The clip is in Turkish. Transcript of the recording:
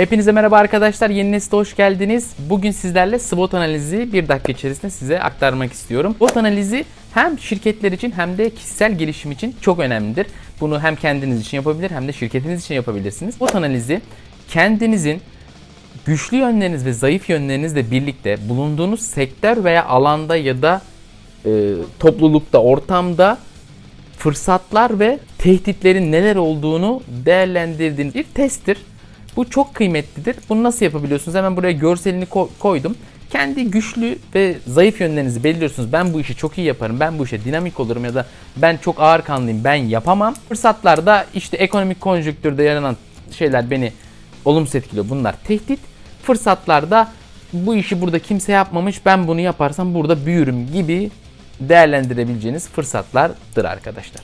Hepinize merhaba arkadaşlar. Yeni nesile hoş geldiniz. Bugün sizlerle SWOT analizi bir dakika içerisinde size aktarmak istiyorum. SWOT analizi hem şirketler için hem de kişisel gelişim için çok önemlidir. Bunu hem kendiniz için yapabilir hem de şirketiniz için yapabilirsiniz. SWOT analizi kendinizin güçlü yönleriniz ve zayıf yönlerinizle birlikte bulunduğunuz sektör veya alanda ya da e, toplulukta, ortamda fırsatlar ve tehditlerin neler olduğunu değerlendirdiğiniz bir testtir. Bu çok kıymetlidir. Bunu nasıl yapabiliyorsunuz? Hemen buraya görselini ko- koydum. Kendi güçlü ve zayıf yönlerinizi belirliyorsunuz. Ben bu işi çok iyi yaparım. Ben bu işe dinamik olurum ya da ben çok ağır kanlıyım. Ben yapamam. Fırsatlarda işte ekonomik konjonktürde yaranan şeyler beni olumsuz etkiliyor. Bunlar tehdit. Fırsatlarda bu işi burada kimse yapmamış. Ben bunu yaparsam burada büyürüm gibi değerlendirebileceğiniz fırsatlardır arkadaşlar.